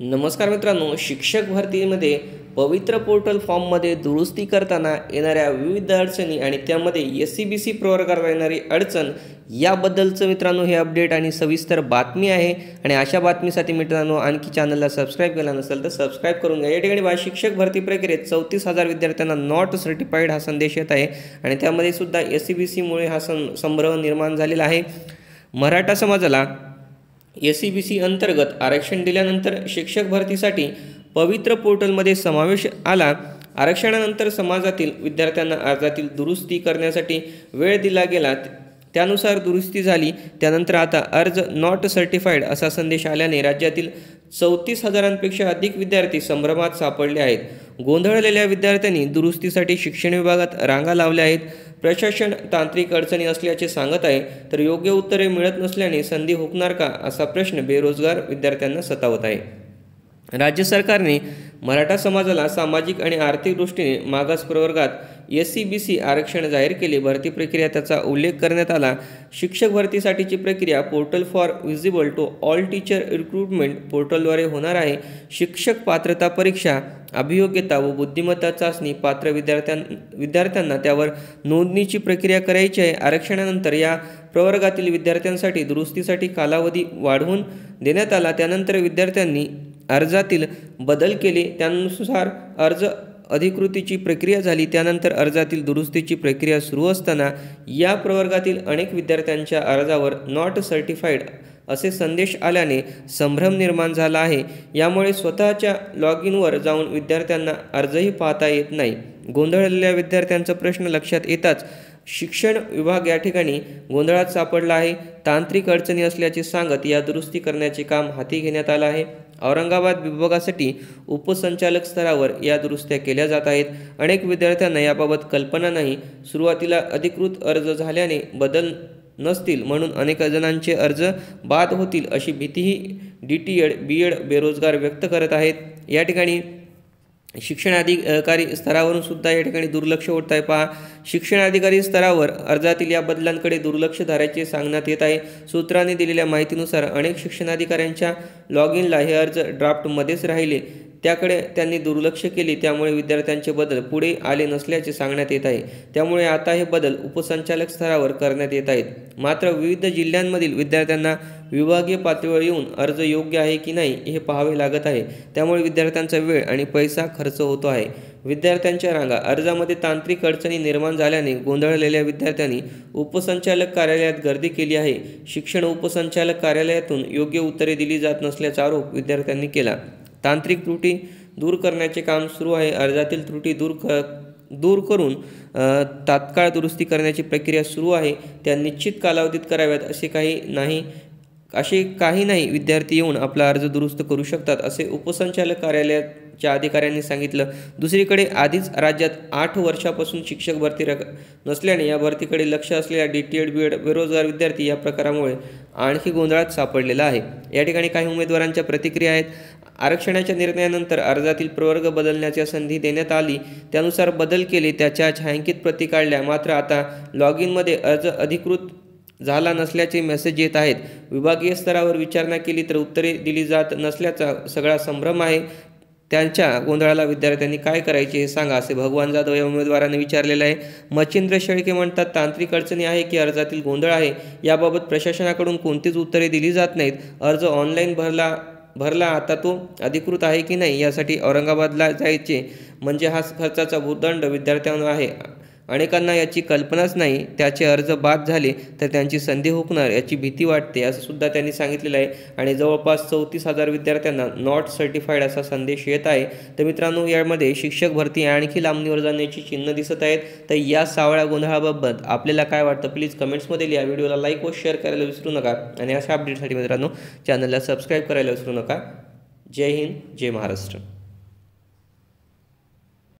नमस्कार मित्रांनो शिक्षक भरतीमध्ये पवित्र पोर्टल फॉर्ममध्ये दुरुस्ती करताना येणाऱ्या विविध अडचणी आणि त्यामध्ये एस सी बी सी प्रवर्गाला येणारी अडचण याबद्दलचं मित्रांनो हे अपडेट आणि सविस्तर बातमी आहे. आणि अशा बातमीसाठी मित्रांनो आणखी चॅनलला सबस्क्राईब केला नसेल तर सबस्क्राईब करून घ्या. या ठिकाणी बा शिक्षक भरती प्रक्रियेत चौतीस हजार विद्यार्थ्यांना नॉट सर्टिफाईड हा संदेश येत आहे. आणि त्यामध्ये सुद्धा एस सी बी सीमुळे हा सं संभ्रम निर्माण झालेला आहे. मराठा समाजाला एस सी बी सी अंतर्गत आरक्षण दिल्यानंतर शिक्षक भरतीसाठी पवित्र पोर्टलमध्ये समावेश आला. आरक्षणानंतर समाजातील विद्यार्थ्यांना अर्जातील दुरुस्ती करण्यासाठी वेळ दिला गेला. त्यानुसार दुरुस्ती झाली. त्यानंतर आता अर्ज नॉट सर्टिफाईड असा संदेश आल्याने राज्यातील चौतीस हजारांपेक्षा अधिक विद्यार्थी संभ्रमात सापडले आहेत. गोंधळलेल्या विद्यार्थ्यांनी दुरुस्तीसाठी शिक्षण विभागात रांगा लावल्या आहेत. प्रशासन तांत्रिक अडचणी असल्याचे सांगत आहे तर योग्य उत्तरे मिळत नसल्याने संधी हुकणार का असा प्रश्न बेरोजगार विद्यार्थ्यांना सतावत आहे. राज्य सरकारने मराठा समाजाला सामाजिक आणि आर्थिक दृष्टीने मागास प्रवर्गात एस सी बी सी आरक्षण जाहीर केले. भरती प्रक्रिया त्याचा उल्लेख करण्यात आला. शिक्षक भरतीसाठीची प्रक्रिया portal for visible to all teacher recruitment पोर्टलद्वारे होणार आहे. शिक्षक पात्रता परीक्षा अभियोग्यता व बुद्धिमत्ता चाचणी पात्र विद्यार्थ्यां विद्यार्थ्यांना त्यावर नोंदणीची प्रक्रिया करायची आहे. आरक्षणानंतर या प्रवर्गातील विद्यार्थ्यांसाठी दुरुस्तीसाठी कालावधी वाढवून देण्यात आला. त्यानंतर विद्यार्थ्यांनी अर्जातील बदल केले. त्यानुसार अर्ज अधिकृतीची प्रक्रिया झाली त्यानंतर अर्जातील दुरुस्तीची प्रक्रिया सुरू असताना या प्रवर्गातील अनेक विद्यार्थ्यांच्या अर्जावर नॉट सर्टिफाईड असे संदेश आल्याने संभ्रम निर्माण झाला आहे. यामुळे स्वतःच्या लॉग इनवर जाऊन विद्यार्थ्यांना अर्जही पाहता येत नाही. गोंधळलेल्या विद्यार्थ्यांचा प्रश्न लक्षात येताच शिक्षण विभाग या ठिकाणी गोंधळात सापडला आहे. तांत्रिक अडचणी असल्याचे सांगत या दुरुस्ती करण्याचे काम हाती घेण्यात आलं आहे. औरंगाबाद विभागासाठी उपसंचालक स्तरावर या दुरुस्त्या केल्या जात आहेत. अनेक विद्यार्थ्यांना याबाबत कल्पना नाही. सुरुवातीला अधिकृत अर्ज झाल्याने बदल नसतील म्हणून अनेक जणांचे अर्ज बाद होतील अशी भीतीही D T Ed B Ed बेरोजगार व्यक्त करत आहेत. या ठिकाणी शिक्षणाधिकारी स्तरावरून सुद्धा या ठिकाणी दुर्लक्ष होत आहे. पहा शिक्षण अधिकारी स्तरावर अर्जातील या बदलांकडे दुर्लक्ष धरायचे सांगण्यात येत आहे. सूत्रांनी दिलेल्या माहितीनुसार अनेक शिक्षणाधिकाऱ्यांच्या लॉग इनला हे अर्ज ड्राफ्टमध्येच राहिले. त्याकडे त्यांनी दुर्लक्ष केले. त्यामुळे विद्यार्थ्यांचे बदल पुढे आले नसल्याचे सांगण्यात येत आहे. त्यामुळे आता हे बदल उपसंचालक स्तरावर करण्यात येत आहेत. मात्र विविध जिल्ह्यांमधील विद्यार्थ्यांना विभागीय पातळीवर येऊन अर्ज योग्य आहे की नाही हे पाहावे लागत आहे. त्यामुळे विद्यार्थ्यांचा वेळ आणि पैसा खर्च होतो आहे. विद्यार्थ्यांच्या रांगा अर्जामध्ये तांत्रिक अडचणी निर्माण झाल्याने गोंधळलेल्या विद्यार्थ्यांनी उपसंचालक कार्यालयात गर्दी केली आहे. शिक्षण उपसंचालक कार्यालयातून योग्य उत्तरे दिली जात नसल्याचा आरोप विद्यार्थ्यांनी केला. तांत्रिक त्रुटी दूर करण्याचे काम सुरू आहे. अर्जातील त्रुटी दूर क दूर करून तात्काळ दुरुस्ती करण्याची प्रक्रिया सुरू आहे. त्या निश्चित कालावधीत कराव्यात असे काही नाही. असे काही नाही विद्यार्थी येऊन आपला अर्ज दुरुस्त करू शकतात असे उपसंचालक कार्यालयाच्या अधिकाऱ्यांनी सांगितलं. दुसरीकडे आधीच राज्यात आठ वर्षापासून शिक्षक भरती रक नसल्याने या भरतीकडे लक्ष असलेल्या D T Ed B Ed बेरोजगार विद्यार्थी या प्रकारामुळे आणखी गोंधळात सापडलेला आहे. या ठिकाणी काही उमेदवारांच्या प्रतिक्रिया आहेत. आरक्षणाच्या निर्णयानंतर अर्जातील प्रवर्ग बदलण्याच्या संधी देण्यात आली. त्यानुसार बदल केले त्याच्या छायांकित प्रती काढल्या. मात्र आता लॉग इनमध्ये अर्ज अधिकृत झाला नसल्याचे मेसेज येत आहेत. विभागीय स्तरावर विचारणा केली तर उत्तरे दिली जात नसल्याचा सगळा संभ्रम आहे. त्यांच्या गोंधळाला विद्यार्थ्यांनी काय करायचे हे सांगा असे भगवान जाधव या उमेदवाराने विचारलेलं आहे. मच्छिंद्र शेळके म्हणतात तांत्रिक अडचणी आहे की अर्जातील गोंधळ आहे? याबाबत प्रशासनाकडून कोणतीच उत्तरे दिली जात नाहीत. अर्ज ऑनलाईन भरला भरला आता तो अधिकृत आहे की नाही यासाठी औरंगाबादला जायचे. म्हणजे हा खर्चाचा भूदंड विद्यार्थ्यांवर आहे. अनेकांना याची कल्पनाच नाही. त्याचे अर्ज बाद झाले तर त्यांची संधी हुकणार याची भीती वाटते असं सुद्धा त्यांनी सांगितलेलं आहे. आणि जवळपास चौतीस हजार विद्यार्थ्यांना नॉट सर्टिफाईड असा संदेश येत आहे. तर मित्रांनो यामध्ये शिक्षक भरती आणखी लांबणीवर जाण्याची चिन्ह दिसत आहेत. तर या सावळ्या गोंधळाबाबत आपल्याला काय वाटतं? प्लीज कमेंट्समध्ये लिहा. व्हिडिओला लाईक व शेअर करायला विसरू नका. आणि अशा अपडेटसाठी मित्रांनो चॅनलला सबस्क्राईब करायला विसरू नका. जय हिंद जय महाराष्ट्र.